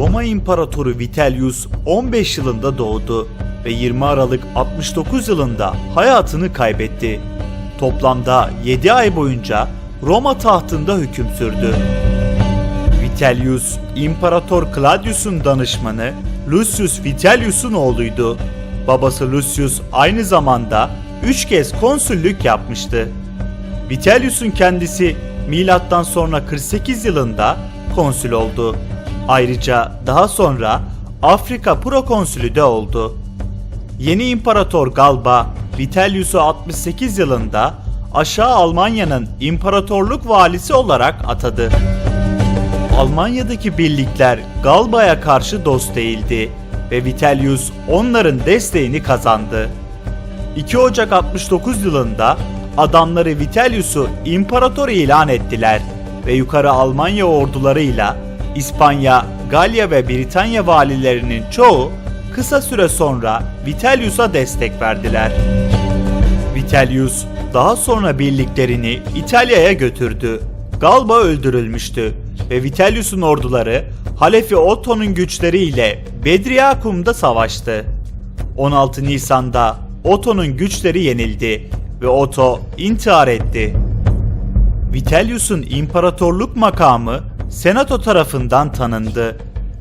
Roma İmparatoru Vitellius 15 yılında doğdu ve 20 Aralık 69 yılında hayatını kaybetti. Toplamda 7 ay boyunca Roma tahtında hüküm sürdü. Vitellius, İmparator Claudius'un danışmanı Lucius Vitellius'un oğluydu. Babası Lucius aynı zamanda 3 kez konsüllük yapmıştı. Vitellius'un kendisi milattan sonra 48 yılında konsül oldu. Ayrıca daha sonra Afrika prokonsülü de oldu. Yeni İmparator Galba, Vitellius'u 68 yılında aşağı Almanya'nın imparatorluk valisi olarak atadı. Almanya'daki birlikler Galba'ya karşı dost değildi ve Vitellius onların desteğini kazandı. 2 Ocak 69 yılında adamları Vitellius'u imparator ilan ettiler ve yukarı Almanya ordularıyla İspanya, Galya ve Britanya valilerinin çoğu kısa süre sonra Vitellius'a destek verdiler. Vitellius daha sonra birliklerini İtalya'ya götürdü. Galba öldürülmüştü ve Vitellius'un orduları Halefi Otto'nun güçleriyle Bedriyakum'da savaştı. 16 Nisan'da Otto'nun güçleri yenildi ve Otto intihar etti. Vitellius'un imparatorluk makamı Senato tarafından tanındı.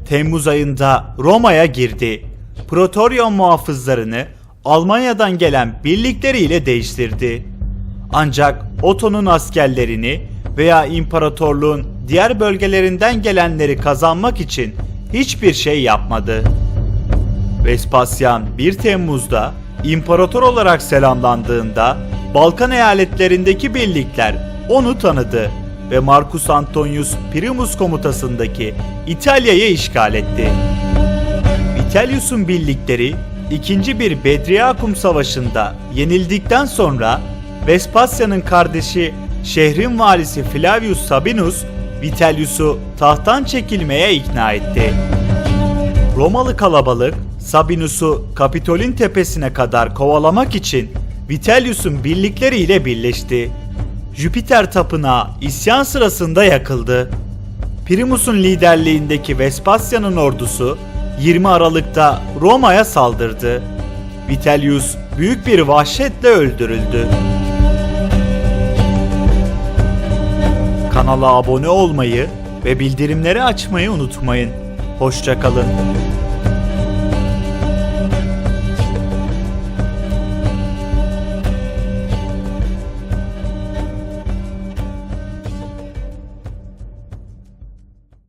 Temmuz ayında Roma'ya girdi. Praetorian muhafızlarını Almanya'dan gelen birlikleriyle değiştirdi. Ancak Otto'nun askerlerini veya imparatorluğun diğer bölgelerinden gelenleri kazanmak için hiçbir şey yapmadı. Vespasyan 1 Temmuz'da imparator olarak selamlandığında Balkan eyaletlerindeki birlikler onu tanıdı ve Marcus Antonius Primus komutasındaki İtalya'yı işgal etti. Vitellius'un birlikleri ikinci bir Bedriyakum Savaşı'nda yenildikten sonra Vespasian'ın kardeşi şehrin valisi Flavius Sabinus Vitellius'u tahttan çekilmeye ikna etti. Romalı kalabalık Sabinus'u Kapitol'ün tepesine kadar kovalamak için Vitellius'un birlikleriyle birleşti. Jüpiter tapınağı isyan sırasında yakıldı. Primus'un liderliğindeki Vespasian'ın ordusu 20 Aralık'ta Roma'ya saldırdı. Vitellius büyük bir vahşetle öldürüldü. Kanala abone olmayı ve bildirimleri açmayı unutmayın. Hoşçakalın.